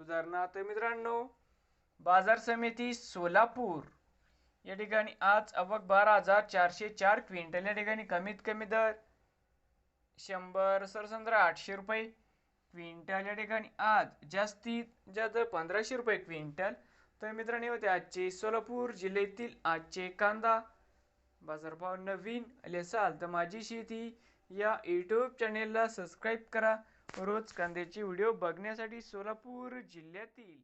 सुधारणा. तर मित्रांनो बाजार समिती सोलापूर. या ठिकाणी आज आवक बारा हजार चारशे चार क्विंटल. या ठिकाणी कमीत कमी दर शंभर सरसंद्र आठशे रुपये क्विंटल. या ठिकाणी आज जास्तीत जास्त पंधराशे रुपये क्विंटल. तर मित्रांनी होते आजचे सोलापूर जिल्ह्यातील आजचे कांदा. बाजारभाव नवीन आले असाल तर माझी शेती या यूट्यूब चॅनेलला सबस्क्राईब करा. रोज कांद्याचे व्हिडिओ बघण्यासाठी सोलापूर जिल्ह्यातील